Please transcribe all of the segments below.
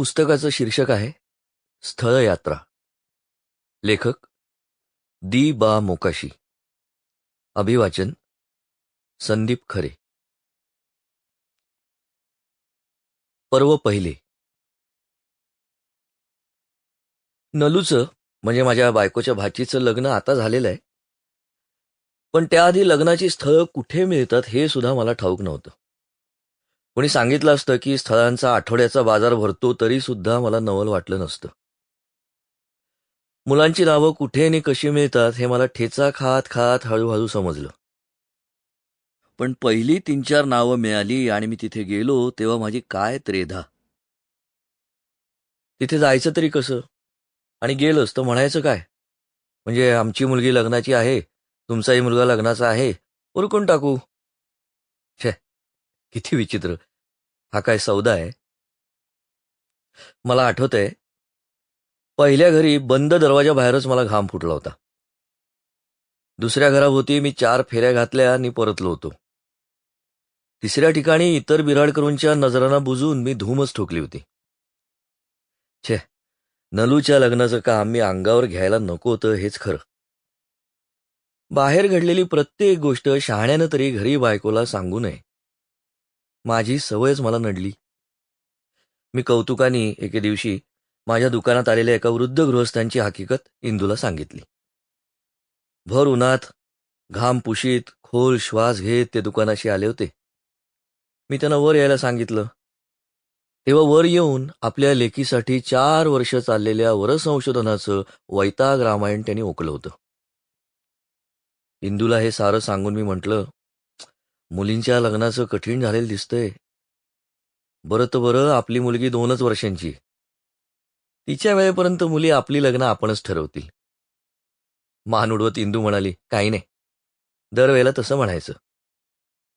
पुस्तकाचं शीर्षक आहे स्थळयात्रा. लेखक दी बा मोकाशी. अभिवाचन संदीप खरे. पर्व पहिले. नलूचं म्हणजे माझ्या बायकोच्या भाचीचं लग्न आता झालेलं आहे. पण त्याआधी लग्नाची स्थळं कुठे मिळतात हे सुद्धा मला ठाऊक नव्हतं. कोणी सांगितलं असतं की स्थळांचा आठवड्याचा बाजार भरतो तरी सुद्धा मला नवल वाटलं नसतं. मुलांची नावं कुठे आणि कशी मिळतात हे मला ठेचा खात खात हळूहळू समजलं. पण पहिली तीन चार नावं मिळाली आणि मी तिथे गेलो तेव्हा माझी काय त्रेधा? तिथे जायचं तरी कसं? आणि गेलंच तर म्हणायचं काय? म्हणजे आमची मुलगी लग्नाची आहे तुमचाही मुलगा लग्नाचा आहे उरकून टाकू. छे किती विचित्र. हा काय सौदा आहे? मला आठवतंय पहिल्या घरी बंद दरवाजा बाहेरच मला घाम फुटला होता. दुसऱ्या घराभोवती मी चार फेऱ्या घातल्या आणि परतलो होतो. तिसऱ्या ठिकाणी इतर बिराडकरूंच्या नजरांना बुजून मी धूमच ठोकली होती. छे नलूच्या लग्नाचं काम मी अंगावर घ्यायला नको होतं हेच खरं. बाहेर घडलेली प्रत्येक गोष्ट शहाण्यानं तरी घरी बायकोला सांगू नये. माझी सवयच मला नडली. मी कौतुकाने एके दिवशी माझ्या दुकानात आलेल्या एका वृद्ध गृहस्थांची हकीकत इंदूला सांगितली. भर उन्हात घाम पुशीत खोल श्वास घेत ते दुकानाशी आले होते. मी त्यांना वर यायला सांगितलं. तेव्हा वर येऊन आपल्या लेकीसाठी चार वर्ष चाललेल्या वरसंशोधनाचं वैताग रामायण त्यांनी ओकलं होतं. इंदूला हे सारं सांगून मी म्हटलं मुलींच्या लग्नाचं कठीण झालेलं दिसतंय. बरं तर बरं आपली मुलगी दोनच वर्षांची. तिच्या वेळेपर्यंत मुली आपली लग्न आपणच ठरवतील. मान उडवत इंदू म्हणाली काही नाही. दरवेळेला तसं म्हणायचं.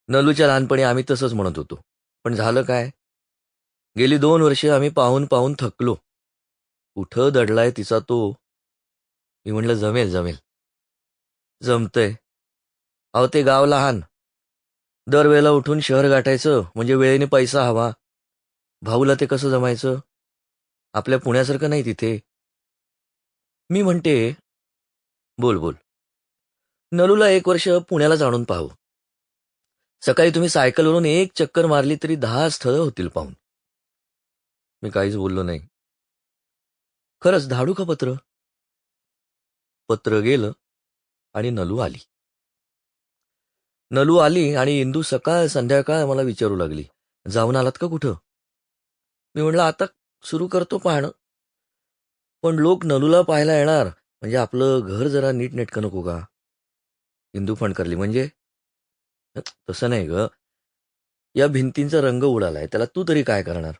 नलूच्या लहानपणी आम्ही तसंच म्हणत होतो. पण झालं काय? गेली दोन वर्षे आम्ही पाहून पाहून थकलो. कुठं दडलाय तिचा तो? मी म्हणलं जमेल जमेल. जमतंय. अहो ते गाव लहान. दरवेळेला उठून शहर गाठायचं म्हणजे वेळेने पैसा हवा. भाऊला ते कसं जमायचं? आपल्या पुण्यासारखं नाही तिथे. मी म्हणते बोल बोल. नलूला एक वर्ष पुण्याला जाणून पाहू. सकाळी तुम्ही सायकलवरून एक चक्कर मारली तरी दहा स्थळं होतील पाहून. मी काहीच बोललो नाही. खरंच धाडू का पत्र? पत्र गेलं आणि नलू आली. नलू आली आणि इंदू सकाळ संध्याकाळ मला विचारू लागली. जाऊन आलात का कुठं? मी म्हणलं आता सुरू करतो पाहणं. पण लोक नलूला पाहायला येणार म्हणजे आपलं घर जरा नीट नेटकं नको का? इंदू फणकरली म्हणजे? तसं नाही ग. या भिंतींचा रंग उडालाय त्याला तू तरी काय करणार?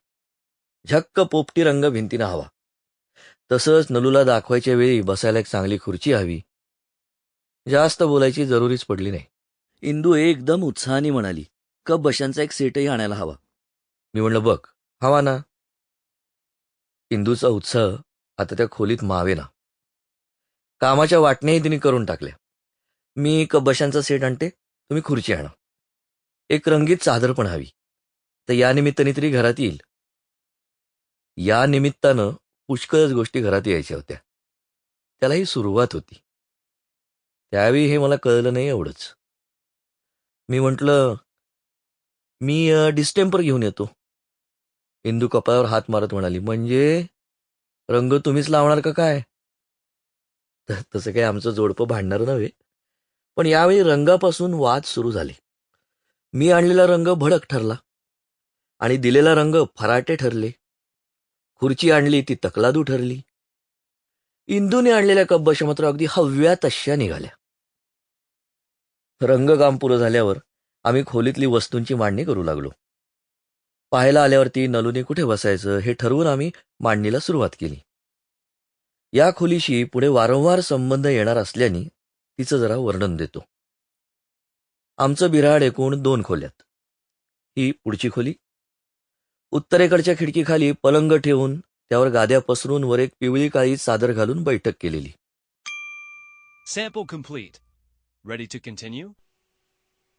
झक्क पोपटी रंग भिंतीनं हवा. तसंच नलूला दाखवायच्या वेळी बसायला एक चांगली खुर्ची हवी. जास्त बोलायची जरुरीच पडली नाही. इंदू एकदम उत्साहाने म्हणाली कप बशांचा एक सेटही आणायला हवा. मी म्हणलं बघ हवा ना. इंदूचा उत्साह आता त्या खोलीत मावेना. कामाच्या वाटण्याही तिने करून टाकल्या. मी कप बशांचा सेट आणते तुम्ही खुर्ची आणा. एक रंगीत चादर पण हवी तर या निमित्ताने तरी घरात येईल. या निमित्तानं पुष्कळच गोष्टी घरात यायच्या होत्या. त्यालाही सुरुवात होती. त्यावेळी हे मला कळलं नाही एवढंच. मी म्हटलं मी डिस्टेम्पर घेऊन येतो. इंदू कपाळावर हात मारत म्हणाली म्हणजे? रंग तुम्हीच लावणार का काय? तसं काही आमचं जोडपं भांडणार नव्हे पण यावेळी रंगापासून वाद सुरू झाले. मी आणलेला रंग भडक ठरला आणि दिलेला रंग फराटे ठरले. खुर्ची आणली ती तकलादू ठरली. इंदूने आणलेल्या कब्बशा मात्र अगदी हव्या तशा निघाल्या. रंगकाम पुरं झाल्यावर आम्ही खोलीतली वस्तूंची मांडणी करू लागलो. पाहायला आल्यावरती नलूने कुठे बसायचं हे ठरवून आम्ही मांडणीला सुरुवात केली. या खोलीशी पुढे वारंवार संबंध येणार असल्याने तिचं जरा वर्णन देतो. आमचं बिराड एकूण दोन खोल्यात. ही पुढची खोली. उत्तरेकडच्या खिडकीखाली पलंग ठेवून त्यावर गाद्या पसरून वर एक पिवळी काळी चादर घालून बैठक केलेली. Sample. Ready to continue?